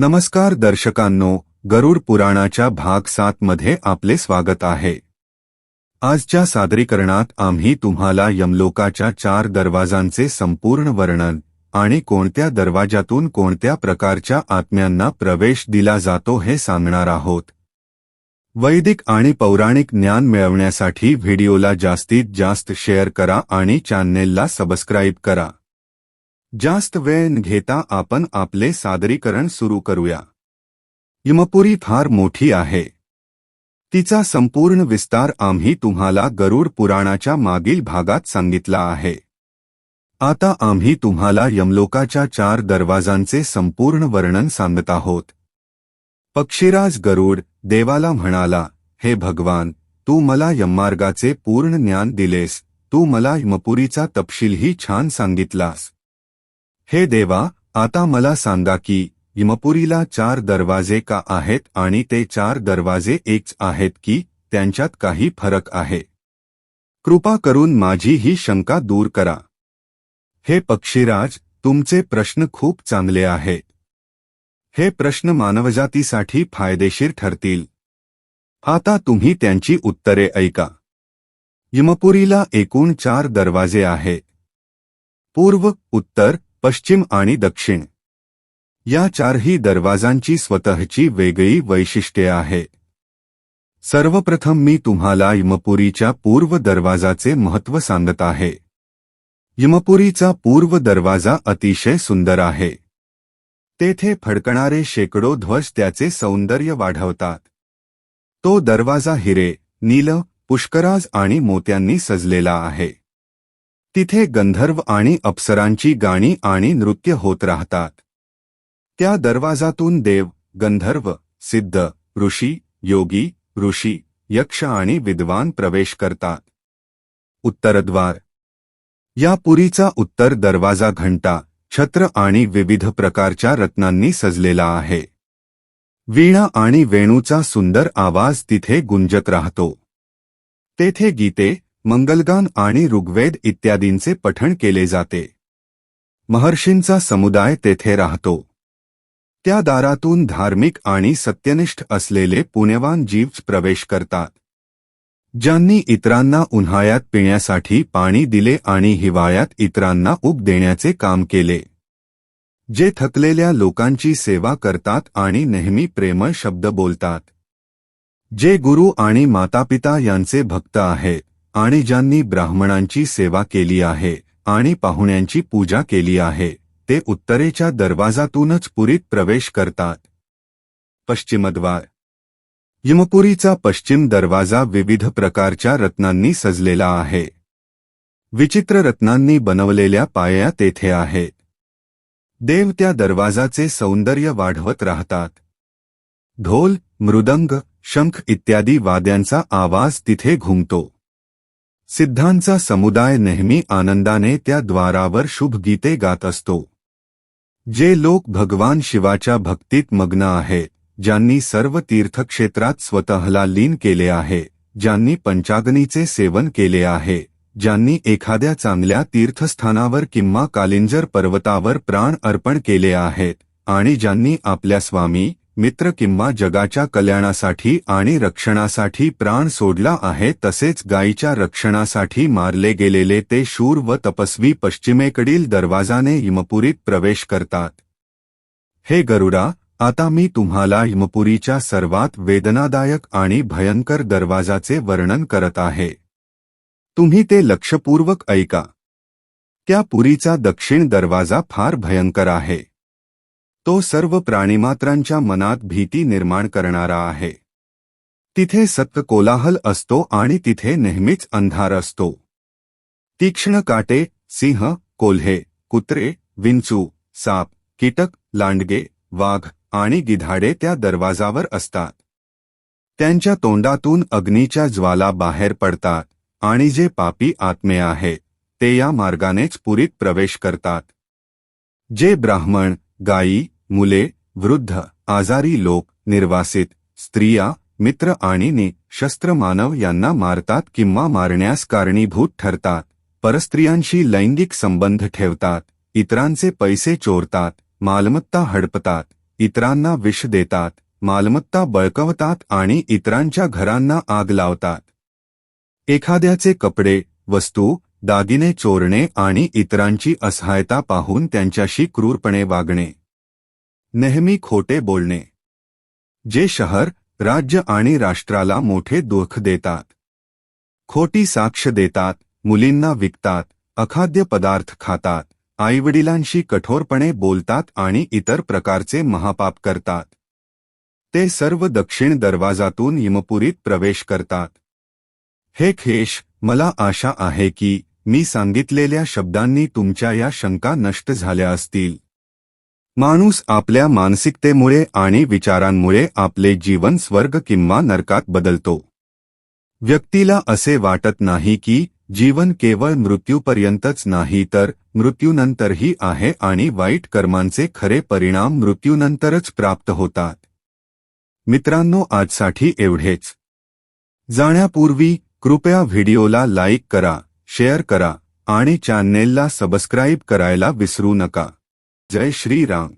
नमस्कार दर्शकांनो गरुड पुराणाच्या भाग सात मध्ये आपले स्वागत आहे. आजच्या सादरीकरणात आम्ही तुम्हाला यमलोकाच्या चार दरवाजांचे संपूर्ण वर्णन आणि कोणत्या दरवाजातून कोणत्या प्रकारच्या आत्म्यांना प्रवेश दिला जातो हे सांगणार आहोत. वैदिक आणि पौराणिक ज्ञान मिळवण्यासाठी व्हिडिओला जास्तीत जास्त शेअर करा आणि चॅनेलला सबस्क्राईब करा. जास्त वेळ न घेता आपण आपले सादरीकरण सुरू करूया. यमपुरी फार मोठी आहे. तिचा संपूर्ण विस्तार आम्ही तुम्हाला गरुड पुराणाच्या मागील भागात सांगितला आहे. आता आम्ही तुम्हाला यमलोकाच्या चार दरवाजांचे संपूर्ण वर्णन सांगत आहोत. पक्षीराज गरुड देवाला म्हणाला हे भगवान तू मला यममार्गाचे पूर्ण ज्ञान दिलेस तू मला यमपुरीचा तपशीलही छान सांगितलास. हे देवा आता मला सांगा की यमपुरीला चार दरवाजे का आहेत आणि ते चार दरवाजे एकच आहेत की त्यांच्यात काही फरक आहे? कृपा करून माझी ही शंका दूर करा. हे पक्षीराज तुमचे प्रश्न खूप चांगले आहेत हे प्रश्न मानवजातीसाठी फायदेशीर ठरतील. आता तुम्ही त्यांची उत्तरे ऐका. यमपुरीला एकूण चार दरवाजे आहे. पूर्व उत्तर पश्चिम आणि दक्षिण. या चारही दरवाजांची स्वतःची वेगळी वैशिष्ट्ये आहे. सर्वप्रथम मी तुम्हाला यमपुरीच्या पूर्व दरवाजाचे महत्त्व सांगत आहे. यमपुरीचा पूर्व दरवाजा अतिशय सुंदर आहे. तेथे फडकणारे शेकडो ध्वज त्याचे सौंदर्य वाढवतात. तो दरवाजा हिरे नील पुष्कराज आणि मोत्यांनी सजलेला आहे. तिथे गंधर्व आणि अप्सरांची गाणी आणि नृत्य होत राहतात. त्या दरवाजातून देव गंधर्व सिद्ध ऋषी योगी ऋषी यक्ष आणि विद्वान प्रवेश करतात. उत्तरद्वार. या पुरीचा उत्तर दरवाजा घंटा छत्र आणि विविध प्रकारच्या रत्नांनी सजलेला आहे. वीणा आणि वेणूचा सुंदर आवाज तिथे गुंजत राहतो. तेथे गीते मंगलगान आणि ऋग्वेद इत्यादींचे पठण केले जाते. महर्षींचा समुदाय तेथे राहतो. त्या दारातून धार्मिक आणि सत्यनिष्ठ असलेले पुण्यवान जीव प्रवेश करतात. ज्यांनी इतरांना उन्हाळ्यात पिण्यासाठी पाणी दिले आणि हिवाळ्यात इतरांना उब देण्याचे काम केले. जे थकलेल्या लोकांची सेवा करतात आणि नेहमी प्रेमळ शब्द बोलतात. जे गुरु आणि मातापिता यांचे भक्त आहेत. आणि ज्यांनी ब्राह्मणांची सेवा केली आहे आणि पाहुण्यांची पूजा केली आहे ते उत्तरेच्या दरवाजातूनच पुरीत प्रवेश करतात. पश्चिमद्वार. यमपुरीचा पश्चिम दरवाजा विविध प्रकारच्या रत्नांनी सजलेला आहे. विचित्र रत्नांनी बनवलेल्या पाया तेथे आहेत देव त्या दरवाजाचे सौंदर्य वाढवत राहतात. ढोल मृदंग शंख इत्यादी वाद्यांचा आवाज तिथे घुमतो. सिद्धांचा समुदाय नेहमी आनंदाने त्या द्वारावर शुभ गीते गात असतो. जे लोक भगवान शिवाच्या भक्तीत मग्न आहेत ज्यांनी सर्व तीर्थक्षेत्रात स्वतःला लीन केले आहे ज्यांनी पंचाग्नीचे सेवन केले आहे ज्यांनी एखाद्या चांगल्या तीर्थस्थानावर किंवा कालिंजर पर्वतावर प्राण अर्पण केले आहेत आणि ज्यांनी आपल्या स्वामी मित्र किंवा जगाच्या कल्याणासाठी आणि रक्षणासाठी प्राण सोडला आहे तसेच गायीच्या रक्षणासाठी मारले गेलेले ते शूर व तपस्वी पश्चिमेकडील दरवाजाने यमपुरीत प्रवेश करतात. हे गरुडा आता मी तुम्हाला यमपुरीच्या सर्वात वेदनादायक आणि भयंकर दरवाजाचे वर्णन करत आहे. तुम्ही ते लक्षपूर्वक ऐका. त्या पुरीचा दक्षिण दरवाजा फार भयंकर आहे. तो सर्व प्राणीमात्रांच्या मनात भीती निर्माण करणारा आहे. तिथे सत्य कोलाहल असतो आणि तिथे नेहमीच अंधार असतो. तीक्ष्ण काटे सिंह कोल्हे कुत्रे विंचू साप कीटक लांडगे वाघ आणि गिधाडे त्या दरवाजावर असतात. त्यांच्या तोंडातून अग्नीच्या ज्वाला बाहेर पडतात आणि जे पापी आत्मे आहे ते या मार्गानेच पुरीत प्रवेश करतात. जे ब्राह्मण गायी मुले वृद्ध आजारी लोक निर्वासित स्त्रिया मित्र आणि निशस्त्र मानव यांना मारतात किंवा मारण्यास कारणीभूत ठरतात. परस्त्रियांशी लैंगिक संबंध ठेवतात. इतरांचे पैसे चोरतात. मालमत्ता हडपतात. इतरांना विष देतात. मालमत्ता बळकवतात आणि इतरांच्या घरांना आग लावतात. एखाद्याचे कपडे वस्तू दागिने चोरणे आणि इतरांची असहायता पाहून त्यांच्याशी क्रूरपणे वागणे. नेहमी खोटे बोलणे. जे शहर राज्य आणि राष्ट्राला मोठे दुःख देतात. खोटी साक्ष देतात मुलींना विकतात अखाद्य पदार्थ खातात आईवडिलांशी कठोरपणे बोलतात आणि इतर प्रकारचे महापाप करतात. ते सर्व दक्षिण दरवाजातून यमपुरीत प्रवेश करतात. हे खेश मला आशा आहे की मी सांगितलेल्या शब्दांनी तुमच्या या शंका नष्ट झाल्या असतील. माणूस आपल्या मानसिकतेमुळे आणि विचारांमुळे आपले जीवन स्वर्ग किंवा नरकात बदलतो. व्यक्तीला असे वाटत नाही की जीवन केवळ मृत्यूपर्यंतच नाही तर मृत्यूनंतरही आहे आणि वाईट कर्मांचे खरे परिणाम मृत्यूनंतरच प्राप्त होतात. मित्रांनो आजसाठी एवढेच. जाण्यापूर्वी कृपया व्हिडिओला लाईक करा. शेअर करा आणि चॅनेलला सबस्क्राईब करायला विसरू नका. जय श्रीराम.